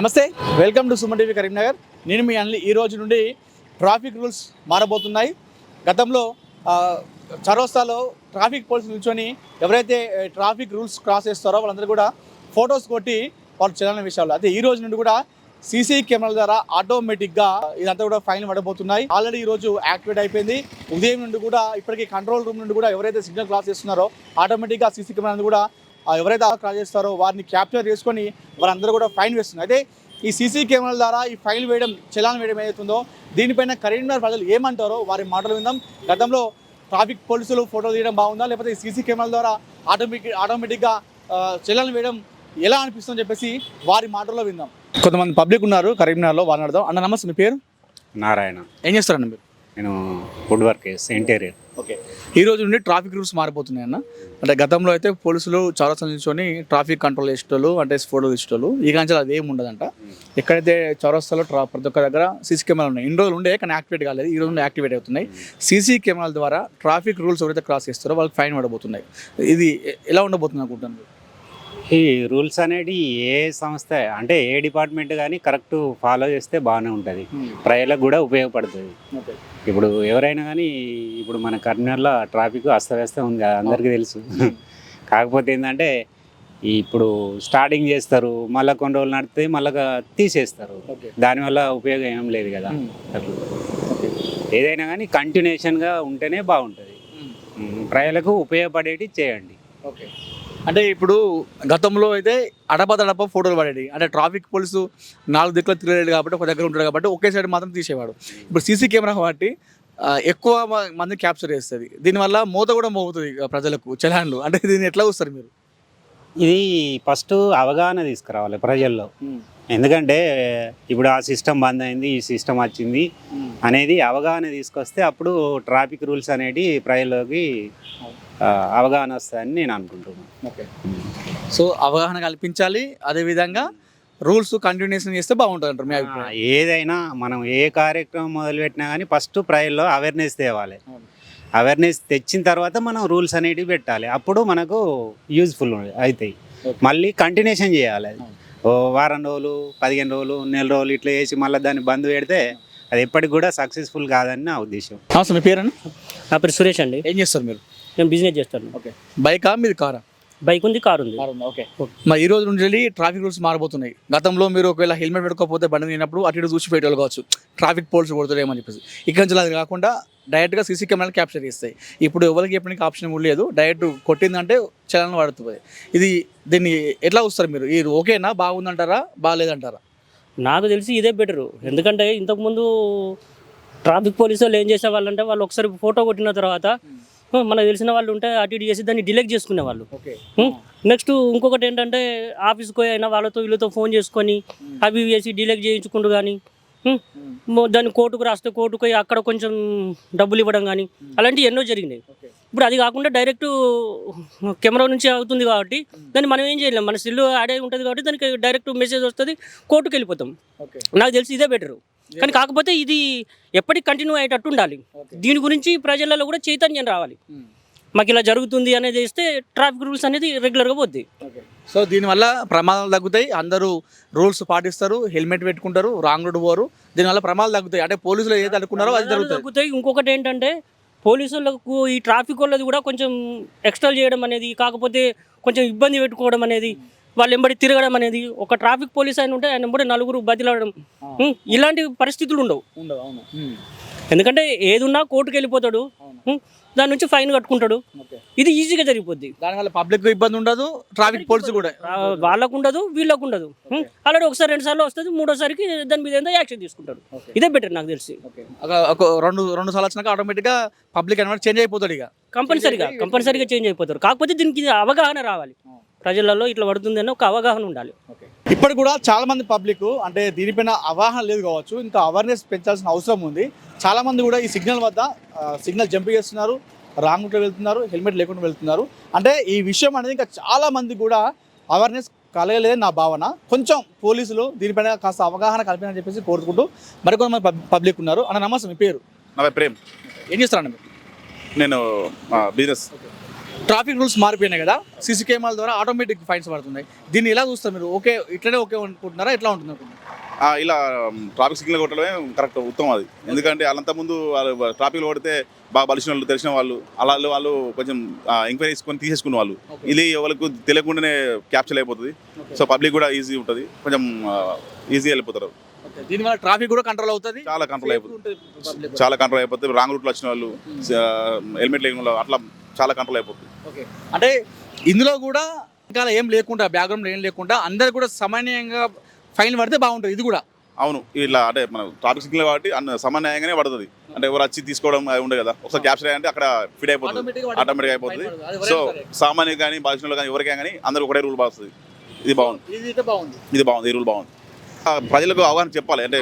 నమస్తే welcome to Suman TV Karimnagar. నేను మీ అన్లి. ఈ రోజు నుండి ట్రాఫిక్ రూల్స్ మారబోతున్నాయి. గతంలో చరోస్తాలో ట్రాఫిక్ పోలీసులు నిల్చొని ఎవరైతే ట్రాఫిక్ రూల్స్ క్రాస్ చేస్తారో వాళ్ళందరూ కూడా ఫొటోస్ కొట్టి వాళ్ళు చెల్లని విషయాలు. అయితే ఈ రోజు నుండి కూడా సీసీ కెమెరాల ద్వారా ఆటోమేటిక్గా ఇదంతా కూడా ఫైన్ పడబోతున్నాయి. ఆల్రెడీ ఈ రోజు యాక్టివేట్ అయిపోయింది. ఉదయం నుండి కూడా ఇప్పటికీ కంట్రోల్ రూమ్ నుండి కూడా ఎవరైతే సిగ్నల్ క్రాస్ చేస్తున్నారో ఆటోమేటిక్గా సీసీ కెమెరా కూడా ఎవరైతే క్రాస్ చేస్తారో వారిని క్యాప్చర్ చేసుకొని వారందరూ కూడా ఫైన్ వేస్తున్నారు. అయితే ఈ సీసీ కెమెరాల ద్వారా ఈ ఫైన్ వేయడం చలాన్ వేయడం ఏదైతుందో దీనిపైన కరీంనగర్ ప్రజలు ఏమంటారో వారి మాటలు విందాం. గతంలో ట్రాఫిక్ పోలీసులు ఫోటో తీయడం బాగుందా? లేకపోతే ఈ సీసీ కెమెరాల ద్వారా ఆటోమేటిక్ ఆటోమేటిక్గా చలాన్ వేయడం ఎలా అనిపిస్తుందని చెప్పేసి వారి మాటల్లో విందాం. కొంతమంది పబ్లిక్ ఉన్నారు కరీంనగర్లో వాళ్ళని అడదాం అన్న నమస్తే మీ పేరు? నారాయణ. ఏం చేస్తారన్న మీరు? నేను వుడ్ వర్క్ ఇంటీరియర్ ఓకే. ఈ రోజు నుండి ట్రాఫిక్ రూల్స్ మారిపోతున్నాయి అన్న. అంటే గతంలో అయితే పోలీసులు చాలా నిల్చొని ట్రాఫిక్ కంట్రోల్ చేసేటోళ్ళు అంటే ఫోటో తీసేటోళ్ళు ఈ కాంచెలు అది ఏమి ఉండదంట. ఎక్కడైతే చౌరస్తాలో ట్రా ప్రతి ఒక్క దగ్గర సీసీ కెమెరాలు ఉన్నాయి. ఇన్ని రోజులు ఉండే కానీ యాక్టివేట్ కాలేదు. ఈ రోజు యాక్టివేట్ అవుతున్నాయి. సీసీ కెమెరాల ద్వారా ట్రాఫిక్ రూల్స్ ఎవరైతే క్రాస్ చేస్తారో వాళ్ళకి ఫైన్ పడబోతున్నాయి. ఇది ఎలా ఉండబోతుంది అనుకుంటున్నాను ఈ రూల్స్ అనేది ఏ సంస్థ అంటే ఏ డిపార్ట్మెంట్ కానీ కరెక్ట్ ఫాలో చేస్తే బాగానే ఉంటుంది. ప్రజలకు కూడా ఉపయోగపడుతుంది. ఇప్పుడు ఎవరైనా కానీ ఇప్పుడు మన కర్నూలులో ట్రాఫిక్ అస్తవ్యస్తం ఉంది అది అందరికీ తెలుసు. కాకపోతే ఏంటంటే ఇప్పుడు స్టార్టింగ్ చేస్తారు మళ్ళీ కొన్ని రోజులు నడితే మళ్ళీ తీసేస్తారు. దానివల్ల ఉపయోగం ఏం లేదు కదా. అట్లా. ఏదైనా కానీ కంటిన్యూషన్గా ఉంటేనే బాగుంటుంది. ఉమ్, ప్రజలకు ఉపయోగపడేటి చేయండి. ఓకే. అంటే ఇప్పుడు గతంలో అయితే అడపదడప ఫోటోలు పడేది అంటే ట్రాఫిక్ పోలీసు నాలుగు దిక్కులు తిరగలేడు కాబట్టి ఒక దగ్గర ఉంటాడు కాబట్టి ఒకే సైడ్ మాత్రం తీసేవాడు. ఇప్పుడు సీసీ కెమెరా కాబట్టి ఎక్కువ మంది క్యాప్చర్ చేస్తుంది. దీనివల్ల మూత కూడా మోగుతుంది ప్రజలకు చలాన్లు. అంటే దీన్ని ఎట్లా చూస్తారు మీరు? ఇది ఫస్ట్ అవగాహన తీసుకురావాలి ప్రజల్లో. ఎందుకంటే ఇప్పుడు ఆ సిస్టమ్ బంద్ అయింది ఈ సిస్టమ్ వచ్చింది అనేది అవగాహన తీసుకొస్తే అప్పుడు ట్రాఫిక్ రూల్స్ అనేటి ప్రజల్లోకి అవగాహన వస్తాయని నేను అనుకుంటున్నాను. ఓకే. సో అవగాహన కల్పించాలి అదేవిధంగా రూల్స్ కంటిన్యూషన్ చేస్తే బాగుంటుంది అంటారు మీ అభిప్రాయం? ఏదైనా మనం ఏ కార్యక్రమం మొదలుపెట్టినా కానీ ఫస్ట్ ప్రజల్లో అవేర్నెస్ తేవాలి. అవేర్నెస్ తెచ్చిన తర్వాత మనం రూల్స్ అనేటివి పెట్టాలి. అప్పుడు మనకు యూజ్ఫుల్ అవుతాయి. మళ్ళీ కంటిన్యూషన్ చేయాలి. అది. ఓ వారం రోజులు పదిహేను రోజులు నెల రోజులు ఇట్లా చేసి మళ్ళీ దాన్ని బంద్ పెడితే అది ఎప్పటికి కూడా సక్సెస్ఫుల్ కాదని నా ఉద్దేశం. నమస్తే మీ పేరు నా పేరు సురేష్ అండి. ఏం చేస్తారు మీరు? నేను బిజినెస్ చేస్తాను. ఓకే. బైకా మీది కారా? బైక్ ఉంది కార్ ఉంది. ఓకే. మరి ఈ రోజు నుంచి వెళ్ళి ట్రాఫిక్ రూల్స్ మారబోతున్నాయి. గతంలో మీరు ఒకవేళ హెల్మెట్ పెట్టుకోకపోతే బండి తినప్పుడు అటు ఇటు చూసి పెట్టేవాళ్ళు కావచ్చు. ట్రాఫిక్ పోల్స్ కొడుతుందేమని చెప్పేసి. ఇక్కడ నుంచి అది కాకుండా డైరెక్ట్గా సీసీ కెమెరాలు క్యాప్చర్ చేస్తాయి. ఇప్పుడు ఎవరికి చెప్పడానికి ఆప్షన్ లేదు. డైరెక్ట్ కొట్టిందంటే చలనం పడుతుంది ఇది దీన్ని ఎట్లా చూస్తారు మీరు? ఇది ఓకేనా? బాగుందంటారా? బాగాలేదంటారా? నాకు తెలిసి ఇదే బెటరు ఎందుకంటే ఇంతకుముందు ట్రాఫిక్ పోలీసు వాళ్ళు ఏం చేసేవాళ్ళంటే వాళ్ళు ఒకసారి ఫోటో కొట్టిన తర్వాత "హ, మనకు తెలిసిన వాళ్ళు ఉంటే అటు ఇటు చేసి దాన్ని డిలెక్ట్ చేసుకునే వాళ్ళు. నెక్స్ట్ ఇంకొకటి ఏంటంటే ఆఫీస్కి పోయి అయినా వాళ్ళతో వీళ్ళతో ఫోన్ చేసుకొని అవి చేసి డిలెక్ట్ చేయించుకుంటూ కానీ దాన్ని కోర్టుకు రాస్తే కోర్టుకు అక్కడ కొంచెం డబ్బులు ఇవ్వడం కానీ అలాంటివి ఎన్నో జరిగినాయి. ఇప్పుడు అది కాకుండా డైరెక్ట్ కెమెరా నుంచి అవుతుంది కాబట్టి దాన్ని మనం ఏం చేయలేం. మన సెల్ ఆడే ఉంటుంది కాబట్టి దానికి డైరెక్ట్ మెసేజ్ వస్తుంది కోర్టుకు వెళ్ళిపోతాం. నాకు తెలిసి ఇదే బెటర్. కానీ కాకపోతే ఇది ఎప్పటికి కంటిన్యూ అయ్యేటట్టు ఉండాలి. దీని గురించి ప్రజలలో కూడా చైతన్యం రావాలి. మాకు ఇలా జరుగుతుంది అనేది ఇస్తే ట్రాఫిక్ రూల్స్ అనేది రెగ్యులర్గా పోద్ది. సో దీనివల్ల ప్రమాదాలు తగ్గుతాయి. అందరూ రూల్స్ పాటిస్తారు హెల్మెట్ పెట్టుకుంటారు రాంగ్ రోడ్ పోరు. దీనివల్ల ప్రమాదాలు తగ్గుతాయి. అంటే పోలీసులు ఏది అనుకున్నారో అది తగ్గుతాయి. ఇంకొకటి ఏంటంటే పోలీసులకు ఈ ట్రాఫిక్ వాళ్ళది కూడా కొంచెం ఎక్స్ట్రా చేయడం అనేది కాకపోతే కొంచెం ఇబ్బంది పెట్టుకోవడం అనేది వాళ్ళు ఎంబడి తిరగడం అనేది ఒక ట్రాఫిక్ పోలీస్ ఆయన ఉంటే ఆయన ఎంబడి నలుగురు బదిలవడం ఇలాంటి పరిస్థితులు ఉండవు. ఎందుకంటే ఏది ఉన్నా కోర్టుకు వెళ్ళిపోతాడు దాని నుంచి ఫైన్ కట్టుకుంటాడు. ఇది ఈజీగా జరిగిపోద్ది. దానివల్ల పబ్లిక్ ఇబ్బంది ఉండదు ట్రాఫిక్ పోలీసు కూడా. వాళ్ళకు ఉండదు. వీళ్ళకు ఉండదు అలాగే ఒకసారి రెండు సార్లు వస్తుంది మూడోసారికి దాని మీద ఏందో యాక్షన్ తీసుకుంటాడు. ఇదే బెటర్ నాకు తెలిసి. ఒక- రెండు రెండు సార్లు వచ్చినాక ఆటోమేటిక్గా పబ్లిక్ అనేది చేంజ్ అయిపోతాడు ఇక. కంపల్సరీగా కంపల్సరీగా చేంజ్ అయిపోతారు కాకపోతే దీనికి అవగాహన రావాలి. ప్రజలలో ఇట్లా పడుతుంది అని ఒక అవగాహన ఉండాలి. ఇప్పటి కూడా చాలా మంది పబ్లిక్ అంటే దీనిపైన అవగాహన లేదు కావచ్చు ఇంకా అవేర్నెస్ పెంచాల్సిన అవసరం ఉంది. చాలా మంది కూడా ఈ సిగ్నల్ వద్ద సిగ్నల్ జంప్ చేస్తున్నారు రాంగ్ రూట్లో వెళ్తున్నారు హెల్మెట్ లేకుండా వెళ్తున్నారు. అంటే ఈ విషయం అనేది ఇంకా చాలా మంది కూడా అవేర్నెస్ కలగలేదని నా భావన. కొంచెం పోలీసులు దీనిపైన కాస్త అవగాహన కల్పించని చెప్పేసి కోరుకుంటూ మరికొంతమంది పబ్- పబ్లిక్ ఉన్నారు. అన్న నమస్తే మీ పేరు? నా పేరు ప్రేమ్. ఏం చేస్తారండి మీరు? నేను బిజినెస్ ట్రాఫిక్ రూల్స్ మారిపోయినాయి కదా? సీసీ కెమెరాల ద్వారా ఆటోమేటిక్ ఫైన్స్ పడుతున్నాయి. దీన్ని ఎలా చూస్తారు మీరు? ఓకే ఇట్లనే ఓకే అనుకుంటున్నారా? ఎట్లా ఉంటుంది ఇలా ట్రాఫిక్ సిగ్నల్ కొట్టడమే కరెక్ట్ ఉత్తమం అది. ఎందుకంటే వాళ్ళంతా ముందు వాళ్ళు ట్రాఫిక్ కొడితే బాగా బలిసిన వాళ్ళు తెలిసిన వాళ్ళు అలా వాళ్ళు కొంచెం ఎంక్వైరీ చేసుకొని తీసేసుకున్న వాళ్ళు. ఇది వాళ్ళకు తెలియకుండానే క్యాప్చర్ అయిపోతుంది. సో పబ్లిక్ కూడా ఈజీ ఉంటుంది. కొంచెం ఈజీ వెళ్ళిపోతారు. దీనివల్ల ట్రాఫిక్ కూడా కంట్రోల్ అవుతుంది? చాలా కంట్రోల్ అయిపోతుంది. చాలా కంట్రోల్ అయిపోతుంది. రాంగ్ రూట్లో వచ్చిన వాళ్ళు హెల్మెట్ లేని వాళ్ళు అట్లా చాలా కంట్రోల్ అయిపోతుంది. ఓకే. అంటే ఇందులో కూడా ఇంకా ఏం లేకుండా బ్యాక్గ్రౌండ్ ఏం లేకుండా అందరు కూడా సమన్వయంగా ఫైన్ పడితే బాగుంటుంది ఇది కూడా. అవును ఇలా అంటే మన ట్రాఫిక్ సిగ్నల్ కాబట్టి అన్న సమన్యాయంగానే పడుతుంది. అంటే ఎవరు వచ్చి తీసుకోవడం అది ఉండదు కదా. ఒకసారి క్యాప్చర్ అయ్యంటే అక్కడ ఫిట్ అయిపోతుంది. ఆటోమేటిక్ అయిపోతుంది. సో. సామాన్యులు కానీ బాధితులు కానీ ఎవరికైనా కానీ అందరూ ఒకటే రూల్ బాగుంది. ఇది బాగుంది. ఇది బాగుంది. ఈ రూల్ బాగుంది. ప్రజలకు అవగాహన చెప్పాలి. అంటే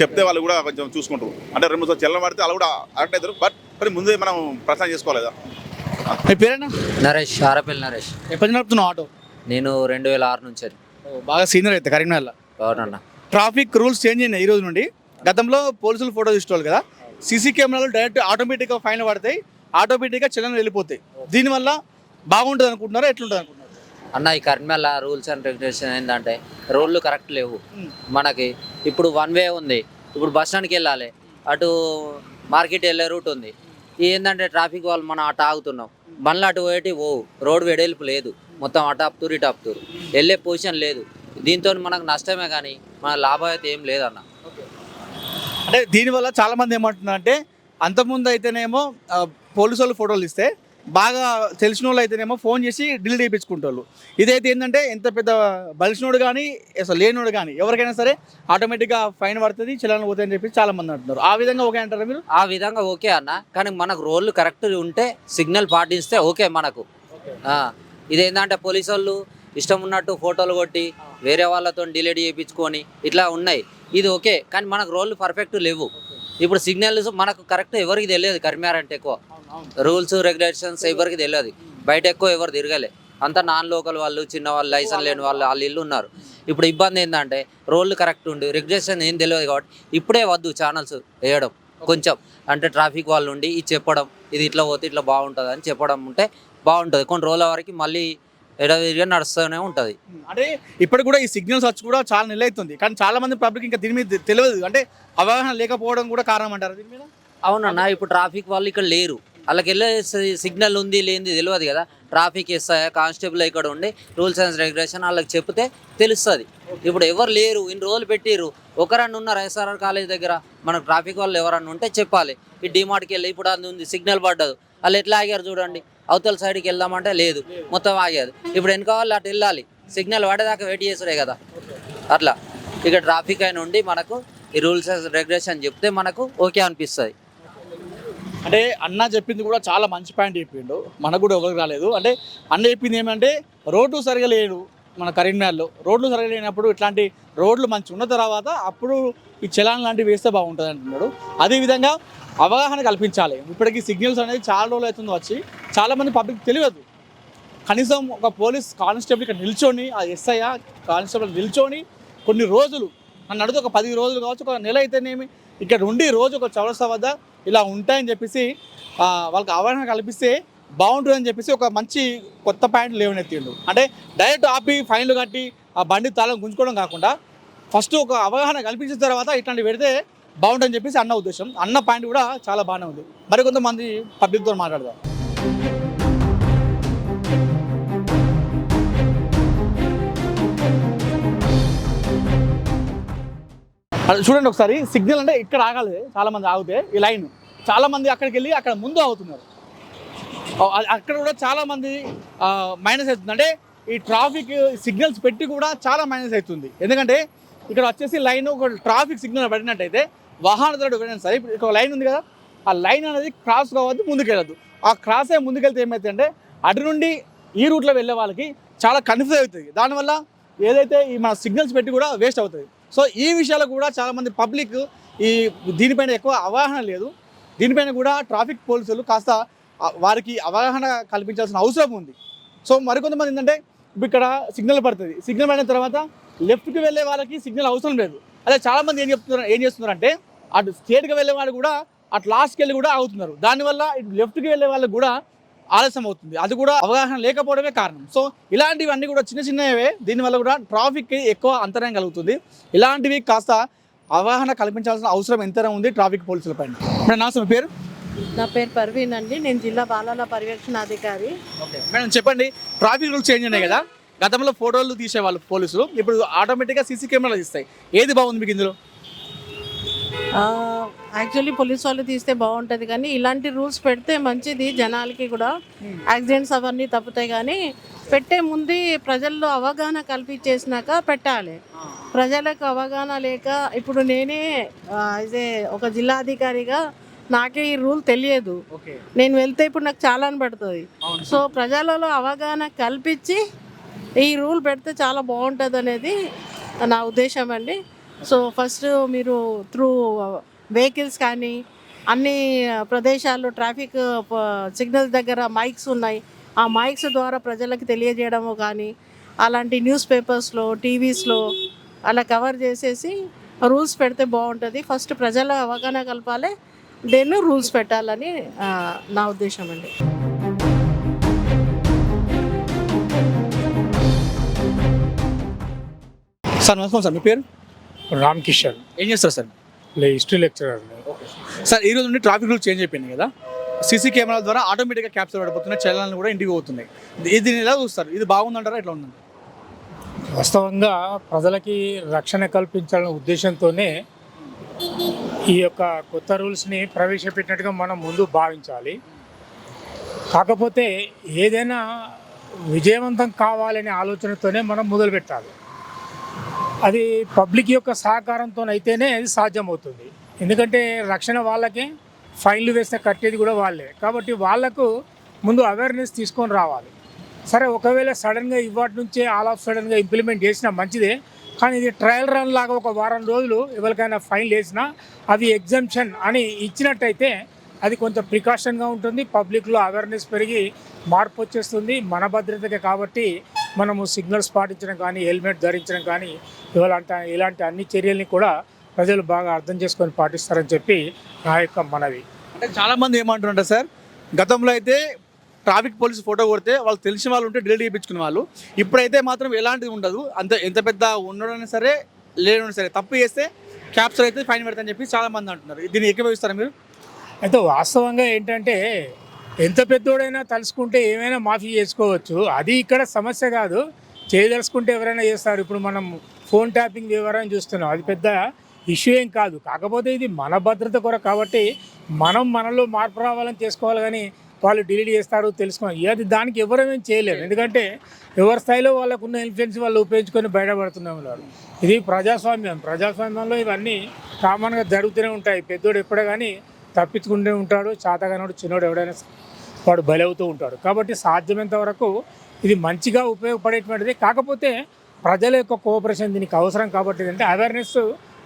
చెప్తే వాళ్ళు కూడా కొంచెం చూసుకుంటారు. అంటే రెండు సార్లు చెల్లం పడితే వాళ్ళు కూడా అరెక్ట్ అవుతారు. బట్ కానీ ముందే మనం ప్రచారం చేసుకోవాలి కదా. మీ పేరేనా? నరేష్ ఆరపల్లి నరేష్. ఎప్పటి నడుపుతున్నావు ఆటో? నేను రెండు వేల ఆరు నుంచి బాగా సీనియర్ అయితే కరీంనగర్లో. అవునన్నా. ట్రాఫిక్ రూల్స్ చేంజ్ అయినాయి ఈ రోజు నుండి. గతంలో పోలీసులు ఫోటో తీసుకోవాలి కదా? సీసీ కెమెరాలు డైరెక్ట్ ఆటోమేటిక్గా ఫైన్ పడతాయి. ఆటోమేటిక్గా చలనం వెళ్ళిపోతాయి. దీనివల్ల బాగుంటుంది అనుకుంటున్నారా? ఎట్లుంటుంది అనుకుంటున్నారు? అన్న ఈ కర్మల రూల్స్ అండ్ రెగ్యులేషన్ ఏంటంటే రోడ్లు కరెక్ట్ లేవు. మనకి ఇప్పుడు వన్ వే ఉంది. ఇప్పుడు బస్ స్టాండ్కి వెళ్ళాలి. అటు మార్కెట్ వెళ్ళే రూట్ ఉంది. ఏంటంటే ట్రాఫిక్ వాళ్ళు మనం అటు ఆగుతున్నాం. బండ్లు అటు పోయేటి పోవు రోడ్ వెడల్పు లేదు. మొత్తం అటాప్తూరు ఇటాప్తూరు. వెళ్ళే పొజిషన్ లేదు. దీంతో మనకు నష్టమే కానీ మన లాభం అయితే ఏం లేదన్న. అంటే దీనివల్ల చాలామంది ఏమంటున్నారంటే అంతకుముందు అయితేనేమో పోలీసు వాళ్ళు ఫోటోలు ఇస్తే బాగా తెలిసిన వాళ్ళు అయితేనేమో ఫోన్ చేసి డిలీట్ చేయించుకుంటారు ఇదైతే ఏంటంటే ఎంత పెద్ద బలిసినోడు కానీ అసలు లేనోడు కానీ ఎవరికైనా సరే ఆటోమేటిక్గా ఫైన్ పడుతుంది చలాన్ అని చెప్పి చాలా మంది అంటున్నారు. ఆ విధంగా ఓకే అంటారా మీరు? ఆ విధంగా ఓకే అన్న. కానీ మనకు రోళ్ళు కరెక్ట్ ఉంటే సిగ్నల్ పాటిస్తే ఓకే మనకు. ఇదేంటంటే పోలీసు వాళ్ళు ఇష్టం ఉన్నట్టు ఫోటోలు కొట్టి వేరే వాళ్ళతో డిలేట్ చేయించుకొని ఇట్లా ఉన్నాయి. ఇది ఓకే. కానీ మనకు రోళ్ళు పర్ఫెక్ట్ లేవు. ఇప్పుడు సిగ్నల్స్ మనకు కరెక్ట్ ఎవరికి తెలియదు కరిమార్ అంటే ఎక్కువ. రూల్స్ రెగ్యులేషన్స్ ఎవరికి తెలియదు. బయట ఎక్కువ ఎవరు తిరగలే. అంతా నాన్ లోకల్ వాళ్ళు చిన్న వాళ్ళు లైసెన్స్ లేని వాళ్ళు వాళ్ళు ఇల్లు ఉన్నారు. ఇప్పుడు ఇబ్బంది ఏంటంటే రోడ్లు కరెక్ట్ ఉండి రెగ్యులేషన్ ఏం తెలియదు కాబట్టి ఇప్పుడే వద్దు ఛానల్స్ వేయడం కొంచెం. అంటే ట్రాఫిక్ వాళ్ళు ఉండి ఇది చెప్పడం ఇది ఇట్లా పోతే ఇట్లా బాగుంటుంది అని చెప్పడం ఉంటే బాగుంటుంది. కొన్ని రోజుల వరకు మళ్ళీ ఎడవిరిగా నడుస్తూనే ఉంటుంది. అంటే ఇప్పుడు కూడా ఈ సిగ్నల్స్ వచ్చి కూడా చాలా నెల అవుతుంది కానీ చాలా మంది పబ్లిక్ ఇంకా దీని మీద తెలియదు. అంటే అవగాహన లేకపోవడం కూడా కారణం అంటారు దీని మీద? అవునన్నా ఇప్పుడు ట్రాఫిక్ వాళ్ళు ఇక్కడ లేరు. వాళ్ళకి వెళ్ళే సిగ్నల్ ఉంది లేనిది తెలియదు కదా. ట్రాఫిక్ ఎస్ఐ కానిస్టేబుల్ ఇక్కడ ఉండి రూల్స్ అండ్ రెగ్యులేషన్ వాళ్ళకి చెప్తే తెలుస్తుంది. ఇప్పుడు ఎవరు లేరు ఇన్ని రోజులు పెట్టిర్రు. ఒకరన్నా ఉన్నారు ఎస్ఆర్ఆర్ కాలేజ్ దగ్గర? మనకు ట్రాఫిక్ వాళ్ళు ఎవరన్నా ఉంటే చెప్పాలి. ఈ డిమార్ట్కి వెళ్ళి ఇప్పుడు అది ఉంది సిగ్నల్ పడ్డదు. వాళ్ళు ఎట్లా ఆగారు చూడండి. అవతల సైడ్కి వెళ్దామంటే లేదు. మొత్తం ఆగేది. ఇప్పుడు వెనక వాళ్ళు అటు వెళ్ళాలి. సిగ్నల్ పడేదాకా వెయిట్ చేసుడే కదా. అట్లా. ఇక ట్రాఫిక్ అయిన ఉండి మనకు ఈ రూల్స్ రెగ్యులేషన్ చెప్తే మనకు ఓకే అనిపిస్తుంది. అంటే అన్న చెప్పింది కూడా చాలా మంచి పాయింట్ చెప్పిండు. మనకు కూడా ఒకరికి రాలేదు. అంటే అన్న చెప్పింది ఏమంటే రోడ్డు సరిగా లేడు మన కరీంనగర్లో రోడ్లు సరిగా లేనప్పుడు ఇట్లాంటి రోడ్లు మంచి ఉన్న తర్వాత అప్పుడు ఈ చలాన్ లాంటివి వేస్తే బాగుంటుంది అంటున్నాడు. అదేవిధంగా అవగాహన కల్పించాలి. ఇప్పటికీ సిగ్నల్స్ అనేది చాలా రోజులు అవుతుంది వచ్చి. చాలామంది పబ్లిక్ తెలియదు. కనీసం ఒక పోలీస్ కానిస్టేబుల్ ఇక్కడ నిల్చొని ఆ ఎస్ఐ కానిస్టేబుల్ నిల్చొని కొన్ని రోజులు నన్ను అడిగితే ఒక పది రోజులు కావచ్చు ఒక నెల అయితేనేమి ఇక్కడ ఉండి రోజు ఒక చౌరస్తా వద్ద ఇలా ఉంటాయని చెప్పేసి వాళ్ళకి అవగాహన కల్పిస్తే బాగుంటుందని చెప్పేసి ఒక మంచి కొత్త పాయింట్ లేవనెత్తిండు. అంటే డైరెక్ట్ ఆపి ఫైన్లు కట్టి ఆ బండి తాళం గుంజుకోవడం కాకుండా ఫస్ట్ ఒక అవగాహన కల్పించిన తర్వాత ఇట్లాంటివి పెడితే బాగుంటుందని చెప్పేసి అన్న ఉద్దేశం. అన్న పాయింట్ కూడా చాలా బాగానే ఉంది. మరి కొంతమంది పబ్లిక్తో మాట్లాడదాం. చూడండి ఒకసారి సిగ్నల్ అంటే ఇక్కడ ఆగాలి చాలా మంది ఆగితే ఈ లైన్ చాలామంది అక్కడికి వెళ్ళి అక్కడ ముందు ఆగుతున్నారు. అక్కడ కూడా చాలామంది మైనస్ అవుతుంది. అంటే ఈ ట్రాఫిక్ సిగ్నల్స్ పెట్టి కూడా చాలా మైనస్ అవుతుంది. ఎందుకంటే ఇక్కడ వచ్చేసి లైన్ ఒక ట్రాఫిక్ సిగ్నల్ పడినట్టయితే వాహనదారుడు ఎవరైనా సరే ఇప్పుడు ఒక లైన్ ఉంది కదా ఆ లైన్ అనేది క్రాస్ కావద్దు ముందుకెళ్ళద్దు. ఆ క్రాస్ అయ్యి ముందుకెళ్తే ఏమైతే అంటే అటు నుండి ఈ రూట్లో వెళ్ళే వాళ్ళకి చాలా కన్ఫ్యూజ్ అవుతుంది. దానివల్ల ఏదైతే ఈ మన సిగ్నల్స్ పెట్టి కూడా వేస్ట్ అవుతుంది. సో ఈ విషయాలు కూడా చాలామంది పబ్లిక్ ఈ దీనిపైన ఎక్కువ అవగాహన లేదు. దీనిపైన కూడా ట్రాఫిక్ పోలీసులు కాస్త వారికి అవగాహన కల్పించాల్సిన అవసరం ఉంది. సో మరికొంతమంది ఏంటంటే ఇక్కడ సిగ్నల్ పడుతుంది. సిగ్నల్ పడిన తర్వాత లెఫ్ట్కి వెళ్ళే వాళ్ళకి సిగ్నల్ అవసరం లేదు. అదే చాలామంది ఏం చెప్తున్నారు ఏం చేస్తున్నారంటే అటు స్ట్రేట్గా వెళ్ళే వాళ్ళు కూడా అటు లాస్ట్కి వెళ్ళి కూడా అవుతున్నారు దానివల్ల ఇటు లెఫ్ట్కి వెళ్ళే వాళ్ళకి కూడా ఆలస్యం అవుతుంది. అది కూడా అవగాహన లేకపోవడమే కారణం. సో ఇలాంటివన్నీ కూడా చిన్న చిన్నవే దీనివల్ల కూడా ట్రాఫిక్కి ఎక్కువ అంతరాయం కలుగుతుంది. ఇలాంటివి కాస్త అవగాహన కల్పించాల్సిన అవసరం ఎంతైనా ఉంది ట్రాఫిక్ పోలీసుల పైన? మేడం నమస్తే మీ పేరు? నా పేరు పర్వీన్ అండి. నేను జిల్లా బాలల పర్యవేక్షణ అధికారి ఓకే మేడం చెప్పండి. ట్రాఫిక్ రూల్స్ చేంజ్ ఉన్నాయి కదా? గతంలో ఫోటోలు తీసేవాళ్ళు పోలీసులు. ఇప్పుడు ఆటోమేటిక్గా సీసీ కెమెరాలు తీస్తాయి. ఏది బాగుంది మీకు ఇందులో? యాక్చువల్లీ పోలీస్ వాళ్ళు తీస్తే బాగుంటుంది కానీ ఇలాంటి రూల్స్ పెడితే మంచిది జనాలకి కూడా. యాక్సిడెంట్స్ అవన్నీ తప్పుతాయి కానీ పెట్టే ముందు ప్రజల్లో అవగాహన కల్పించేసినాక పెట్టాలి. ప్రజలకు అవగాహన లేక ఇప్పుడు నేనే ఇదే ఒక జిల్లాధికారిగా నాకే ఈ రూల్ తెలియదు. నేను వెళ్తే ఇప్పుడు నాకు చాలా పడుతుంది. సో ప్రజలలో అవగాహన కల్పించి ఈ రూల్ పెడితే చాలా బాగుంటుంది అనేది నా ఉద్దేశం అండి. సో ఫస్ట్ మీరు త్రూ వెహికల్స్ కానీ అన్ని ప్రదేశాల్లో ట్రాఫిక్ సిగ్నల్స్ దగ్గర మైక్స్ ఉన్నాయి. ఆ మైక్స్ ద్వారా ప్రజలకు తెలియజేయడము కానీ అలాంటి న్యూస్ పేపర్స్లో టీవీస్లో అలా కవర్ చేసేసి రూల్స్ పెడితే బాగుంటుంది. ఫస్ట్ ప్రజల అవగాహన కలపాలి దేన్ని రూల్స్ పెట్టాలని నా ఉద్దేశం అండి. సార్ నమస్కారం సార్ మీ పేరు? రామ్ కిషన్. ఏం చేస్తారు సార్? లే హిస్టరీ లెక్చరర్ సార్ ఈ రోజు నుండి ట్రాఫిక్ రూల్స్ చేంజ్ అయిపోయింది కదా? సీసీ కెమెరాల ద్వారా ఆటోమేటిక్గా క్యాప్చర్ పడిపోతున్నాయి చలనాలు కూడా ఇంటికి పోతున్నాయి. ఇది- దీన్ని ఎలా చూస్తారు? ఇది బాగుందంటారా ఎట్లా ఉందంటారా? వాస్తవంగా ప్రజలకి రక్షణ కల్పించాలనే ఉద్దేశంతోనే ఈ యొక్క కొత్త రూల్స్ని ప్రవేశపెట్టినట్టుగా మనం ముందు భావించాలి. కాకపోతే ఏదైనా విజయవంతం కావాలనే ఆలోచనతోనే మనం మొదలు పెట్టాలి అది పబ్లిక్ యొక్క సహకారంతో అయితేనే అది సాధ్యమవుతుంది. ఎందుకంటే రక్షణ వాళ్ళకే ఫైన్లు వేస్తే కట్టేది కూడా వాళ్ళే. కాబట్టి వాళ్ళకు ముందు అవేర్నెస్ తీసుకొని రావాలి. సరే ఒకవేళ సడన్గా ఇవాటి నుంచే ఆల్ ఆఫ్ సడన్గా ఇంప్లిమెంట్ చేసినా మంచిదే. కానీ ఇది ట్రయల్ రన్ లాగా ఒక వారం రోజులు ఎవరికైనా ఫైన్లు వేసినా అది ఎగ్జంప్షన్ అని ఇచ్చినట్టయితే అది కొంచెం ప్రికాషన్గా ఉంటుంది. పబ్లిక్లో అవేర్నెస్ పెరిగి మార్పు వచ్చేస్తుంది. మన భద్రతకే కాబట్టి మనము సిగ్నల్స్ పాటించడం కానీ హెల్మెట్ ధరించడం కానీ ఇలాంటి ఇలాంటి అన్ని చర్యల్ని కూడా ప్రజలు బాగా అర్థం చేసుకొని పాటిస్తారని చెప్పి నా యొక్క మనవి. అంటే చాలా మంది ఏమంటారంటే సార్ గతంలో అయితే ట్రాఫిక్ పోలీస్ ఫోటో కొడితే వాళ్ళు తెలిసిన వాళ్ళు ఉంటే డిలీట్ చేయించుకునే వాళ్ళు. ఇప్పుడైతే మాత్రం ఎలాంటిది ఉండదు. అంత ఎంత పెద్ద ఉండడైనా సరే లేడైనా సరే తప్పు చేస్తే క్యాప్చర్ అయితే ఫైన్ పెడతాని చెప్పి చాలా మంది అంటున్నారు. దీన్ని ఏకీభవిస్తారా మీరు? అయితే వాస్తవంగా ఏంటంటే ఎంత పెద్దోడైనా తలుసుకుంటే ఏమైనా మాఫీ చేసుకోవచ్చు. అది ఇక్కడ సమస్య కాదు. చేయదలుచుకుంటే ఎవరైనా చేస్తారు. ఇప్పుడు మనం ఫోన్ ట్యాపింగ్ వివరాన్ని చూస్తున్నాం. అది పెద్ద ఇష్యూ ఏం కాదు. కాకపోతే ఇది మన భద్రత కొరకు కాబట్టి మనం మనలో మార్పు రావాలని చేసుకోవాలి కానీ వాళ్ళు డిలీట్ చేస్తారు తెలుసుకోవాలి. అది దానికి ఎవరేమేం చేయలేము ఎందుకంటే ఎవరి స్థాయిలో వాళ్ళకున్న ఇన్ఫ్లుయెన్స్ వాళ్ళు ఉపయోగించుకొని బయటపడుతున్నాం వాళ్ళు. ఇది ప్రజాస్వామ్యం. ప్రజాస్వామ్యంలో ఇవన్నీ కామన్గా జరుగుతూనే ఉంటాయి. పెద్దోడు ఎప్పుడే కానీ తప్పించుకుంటూ ఉంటాడు. చాతగానోడు చిన్నోడు ఎవడైనా వాడు బలవుతూ ఉంటాడు. కాబట్టి సాధ్యమైనంత వరకు ఇది మంచిగా ఉపయోగపడేటువంటిది. కాకపోతే ప్రజల యొక్క కోఆపరేషన్ దీనికి అవసరం కాబట్టి అంటే అవేర్నెస్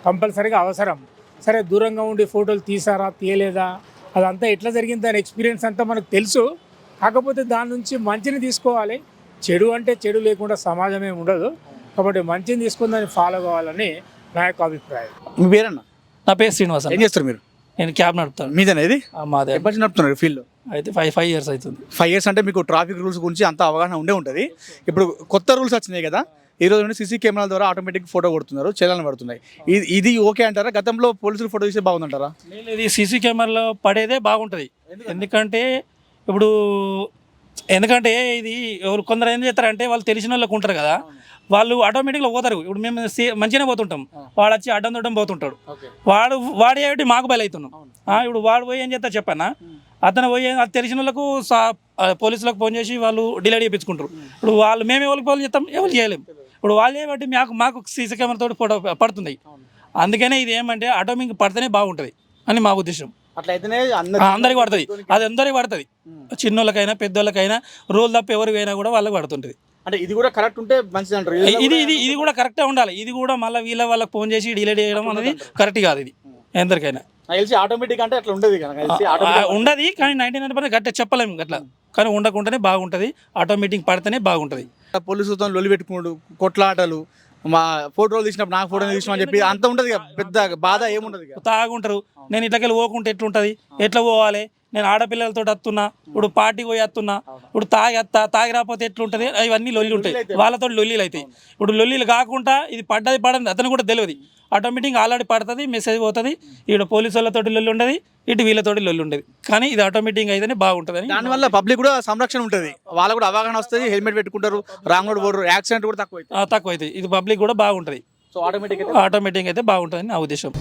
కంపల్సరీగా అవసరం. సరే దూరంగా ఉండి ఫోటోలు తీసారా తీయలేదా? అదంతా ఎట్లా జరిగింది? దాని ఎక్స్పీరియన్స్ అంతా మనకు తెలుసు. కాకపోతే దాని నుంచి మంచిని తీసుకోవాలి. చెడు అంటే చెడు లేకుండా సమాజమే ఉండదు. కాబట్టి మంచిని తీసుకుని దాన్ని ఫాలో కావాలని నా యొక్క అభిప్రాయం. మీ పేరన్నా? నా పేరు శ్రీనివాస్ ఏం అన్న. చేస్తారు మీరు? నేను క్యాబ్ నడుపుతాను. మీదేనా ఇది? ఆ, మాదే. ఎప్పటి నుంచి నడుపుతున్నారు ఫీల్డ్ అయితే ఫైవ్ ఫైవ్ ఇయర్స్ అవుతుంది. ఫైవ్ ఇయర్స్ అంటే మీకు ట్రాఫిక్ రూల్స్ గురించి అంత అవగాహన ఉండే ఉంటుంది. ఇప్పుడు కొత్త రూల్స్ వచ్చినాయి కదా. ఈ రోజు నుండి సీసీ కెమెరాల ద్వారా ఆటోమేటిక్ ఫోటో కొడుతున్నారు చలనం పడుతున్నాయి. ఇది ఇది ఓకే అంటారా? గతంలో పోలీసులు ఫోటో తీస్తే బాగుందంటారా? ఇది సీసీ కెమెరాలో పడేదే బాగుంటుంది. ఎందుకంటే ఇప్పుడు ఎందుకంటే ఇది ఎవరు కొందరు ఏం చేస్తారంటే వాళ్ళు తెలిసిన వాళ్ళకి ఉంటారు కదా వాళ్ళు ఆటోమేటిక్గా పోతారు. ఇప్పుడు మేము మంచిగానే పోతుంటాం. వాడు వచ్చి అడ్డం దొడ్డం పోతుంటాడు. వాడు వాడే ఏమిటి మాకు ఆ, ఇప్పుడు వాడు పోయి ఏం చేస్తా చెప్పన్నా అతను పోయి అది తెలిసిన వాళ్ళకు పోలీసులకు ఫోన్ చేసి వాళ్ళు డిలైడ్ చేయించుకుంటారు. ఇప్పుడు వాళ్ళు మేము ఎవరికి ఫోన్ చేస్తాం? ఎవరు చేయలేం. ఇప్పుడు వాళ్ళు ఏమంటే మాకు మాకు సీసీ కెమెరాతో ఫోటో పడుతుంది అందుకనే ఇది ఏమంటే ఆటోమేటిక్ పడితేనే బాగుంటుంది అని మా ఉద్దేశం. అట్లా అయితేనే ఆ, అందరికి పడుతుంది. అది అందరికి పడుతుంది. చిన్నోళ్ళకైనా పెద్దోళ్ళకైనా రూల్ తప్ప ఎవరికి అయినా కూడా వాళ్ళకి పడుతుంటుంది. అంటే ఇది కూడా కరెక్ట్ ఉంటే మంచిది అంటారు. ఇది ఇది ఇది కూడా కరెక్టే ఉండాలి. ఇది కూడా మళ్ళీ వీళ్ళ వాళ్ళకి ఫోన్ చేసి డిలీట్ చేయడం అనేది కరెక్ట్ కాదు ఇది. ఎందరికైనా. తెలిసి ఆటోమేటిక్ అంటే అట్లా ఉండదు కానీ నైన్టీ నైన్ పర్సెంట్ గట్టే చెప్పలేము అట్లా కానీ ఉండకుండానే బాగుంటుంది. ఆటోమేటిక్ పడితేనే బాగుంటుంది. పోలీసులతో లొల్లి పెట్టుకున్నాడు కొట్లాటలు మా ఫోటోలు తీసినప్పుడు నాకు ఫోటో తీసినామని చెప్పి అంత ఇక పెద్ద బాధ ఏముండదు ఇక తాగుంటారు నేను ఇట్లకెళ్ళి పోకుంటే ఎట్లుంటుంది? ఎట్లా పోవాలి? నేను ఆడపిల్లలతో వస్తున్నా ఇప్పుడు పార్టీ పోయి వస్తున్నా ఇప్పుడు తాగి వస్తా తాగి రాకపోతే ఎట్లుంటుంది? ఇవన్నీ లొల్లి ఉంటాయి. వాళ్ళతో లొల్లీలు అవుతాయి. ఇప్పుడు లొల్లీలు కాకుండా ఇది పడ్డది పడదు అతను కూడా తెలియదు. ఆటోమేటిక్ ఆల్రెడీ పడుతుంది మెసేజ్ పోతుంది. ఇక్కడ పోలీసు వాళ్ళతో లొల్లి ఉండదు ఇటు వీళ్ళతోటి లొల్లి ఉండదు. కానీ ఇది ఆటోమేటిక్ అయితేనే బాగుంటుంది దానివల్ల పబ్లిక్ కూడా సంరక్షణ ఉంటుంది. వాళ్ళకు కూడా అవగాహన వస్తుంది హెల్మెట్ పెట్టుకుంటారు రాంగ్ రోడ్ పోరు యాక్సిడెంట్ కూడా తక్కువ తక్కువ అవుతుంది ఇది పబ్లిక్ కూడా బాగుంటుంది. సో ఆటోమేటిక్ ఆటోమేటిక్ అయితే బాగుంటుందని నా ఉద్దేశం.